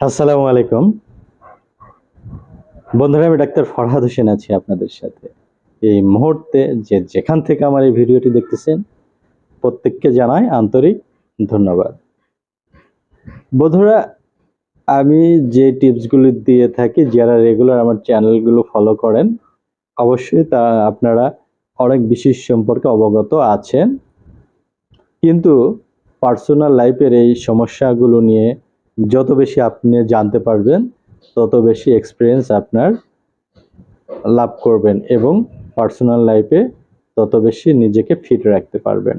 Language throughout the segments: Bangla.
আসসালামু আলাইকুম। বন্ধুরা, আমি ডাক্তার ফরহাদ হোসেন আছি আপনাদের সাথে। এই মুহূর্তে যে যেখান থেকে আমার এই ভিডিওটি দেখতেছেন, প্রত্যেককে জানাই আন্তরিক ধন্যবাদ। বন্ধুরা, আমি যে টিপসগুলি দিয়ে থাকি, যারা রেগুলার আমার চ্যানেলগুলো ফলো করেন, অবশ্যই তা আপনারা অনেক বিশেষ সম্পর্কে অবগত আছেন। কিন্তু পার্সোনাল লাইফের এই সমস্যাগুলো নিয়ে যত বেশি আপনি জানতে পারবেন, তত বেশি এক্সপিরিয়েন্স আপনার লাভ করবেন এবং পার্সোনাল লাইফে তত বেশি নিজেকে ফিট রাখতে পারবেন।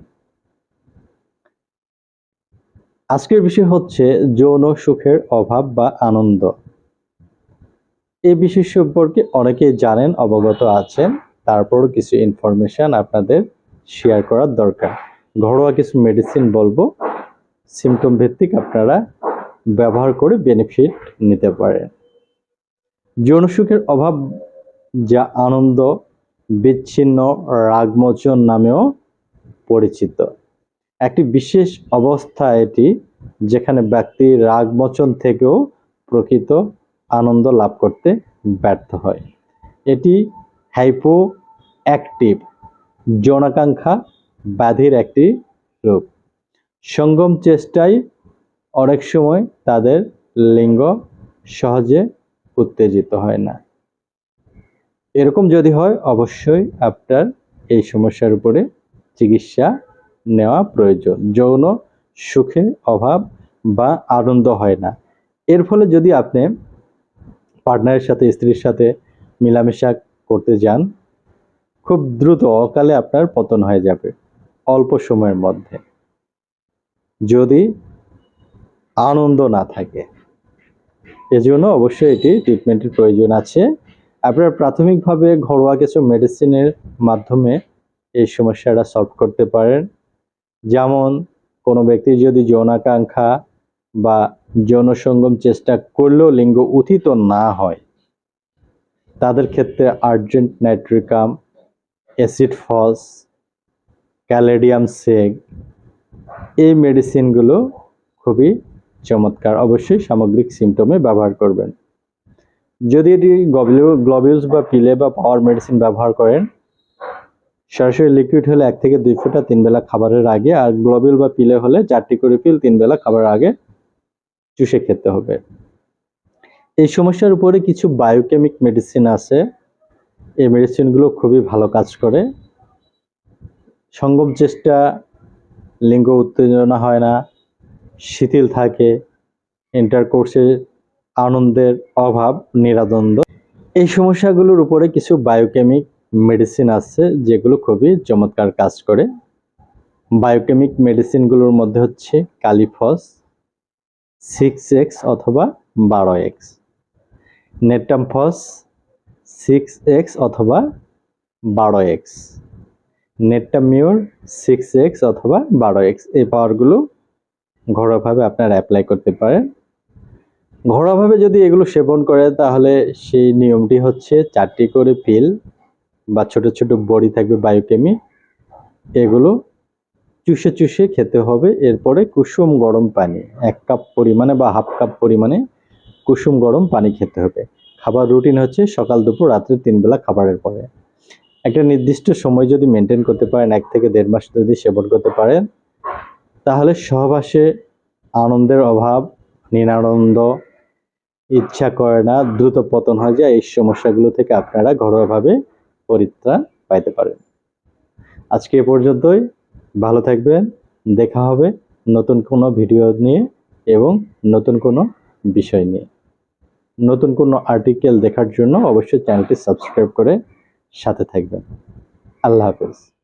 আজকের বিষয় হচ্ছে যৌন সুখের অভাব বা আনন্দ। এই বিষয় সম্পর্কে অনেকেই জানেন, অবগত আছেন, তারপরও কিছু ইনফরমেশন আপনাদের শেয়ার করার দরকার। ঘরোয়া কিছু মেডিসিন বলব সিমটম ভিত্তিক আপনারা ব্যবহার করে বেনিফিট নিতে পারেন যৌন সুখের অভাব যা আনন্দ, বিচ্ছিন্ন, রাগমোচন নামেও পরিচিত। একটি বিশেষ অবস্থা এটি, যেখানে ব্যক্তি রাগমোচন থেকেও প্রকৃত আনন্দ লাভ করতে ব্যর্থ হয়। এটি হাইপো অ্যাক্টিভ যৌনাকাঙ্ক্ষা, ব্যাধির একটি রূপ। সঙ্গম চেষ্টায় অনেক সময় তাদের লিঙ্গ সহজে উত্তেজিত হয় না। এরকম যদি হয়, অবশ্যই আপনার এই সমস্যার উপরে চিকিৎসা নেওয়া প্রয়োজন। যৌন সুখে অভাব বা আনন্দ হয় না। এর ফলে যদি আপনি পার্টনারের সাথে, স্ত্রীর সাথে মেলামেশা করতে যান, খুব দ্রুত অকালে আপনার পতন হয়ে যাবে অল্প সময়ের মধ্যে। যদি আনন্দ না থাকে। এজন্য অবশ্যই এটি ট্রিটমেন্টের প্রয়োজন আছে। আপনারা প্রাথমিকভাবে ঘরোয়া কিছু মেডিসিনের মাধ্যমে এই সমস্যাটা সলভ করতে পারেন। যেমন, কোনো ব্যক্তির যদি যৌনাকাঙ্ক্ষা বা যৌনসঙ্গম চেষ্টা করলেও লিঙ্গ উথিত না হয়, তাদের ক্ষেত্রে argent nitricum acid phos caladium SEG এই মেডিসিনগুলো খুবই চমৎকার। অবশ্যই সামগ্রিক সিমটমে ব্যবহার করবেন। যদি এটি গ্লোবিউলস বা পিলে বা পাওয়ার মেডিসিন ব্যবহার করেন, সরাসরি লিকুইড হলে এক থেকে দুই ফোঁটা তিন বেলা খাবারের আগে আর গ্লোবিউল বা পিলে হলে চারটি করে পিল তিন বেলা খাবারের আগে চুষে খেতে হবে। এই সমস্যার উপরে কিছু বায়োকেমিক মেডিসিন আছে। এই মেডিসিনগুলো খুবই ভালো কাজ করে। সঙ্গম চেষ্টা, লিঙ্গ উত্তেজনা হয় না। শিথিল থাকে। ইন্টার ইন্টারকোর্সে আনন্দের অভাব, নিরানন্দ। এই সমস্যাগুলোর উপরে কিছু বায়োকেমিক মেডিসিন আছে, যেগুলো খুবই চমৎকার কাজ করে। বায়োকেমিক মেডিসিনগুলোর মধ্যে হচ্ছে কালিফস সিক্স এক্স অথবা বারো এক্স নেটামফস সিক্স এক্স অথবা বারো এক্স নেটটামিউর সিক্স এক্স অথবা বারো এক্স এই পাওয়ারগুলো ঘরোয়াভাবে আপনারা অ্যাপ্লাই করতে পারেন। ঘরোয়াভাবে যদি এগুলো সেবন করে, তাহলে সেই নিয়মটি হচ্ছে চারটি করে পিল বা ছোট ছোট বড়ি থাকবে বায়োকেমি এগুলো চুষে চুষে খেতে হবে। এরপরে কুসুম গরম পানি, এক কাপ পরিমাণে বা হাফ কাপ পরিমাণে কুসুম গরম পানি খেতে হবে। খাবার রুটিন হচ্ছে সকাল, দুপুর, রাত্রে তিন বেলা খাবারের পরে। একটা নির্দিষ্ট সময় যদি মেনটেন করতে পারেন, এক থেকে দেড় মাস যদি সেবন করতে পারেন তাহলে সহবাসে আনন্দের অভাব, নিরানন্দ, ইচ্ছা করে না, দ্রুত পতন হয়ে যায়, এই সমস্যাগুলো থেকে আপনারা ঘরোয়াভাবে পরিত্রাণ পাইতে পারেন। আজকে এ পর্যন্তই। ভালো থাকবেন। দেখা হবে নতুন কোনো ভিডিও নিয়ে এবং নতুন কোনো বিষয় নিয়ে। নতুন কোনো আর্টিকেল দেখার জন্য অবশ্যই চ্যানেলটি সাবস্ক্রাইব করে সাথে থাকবেন। আল্লাহ হাফেজ।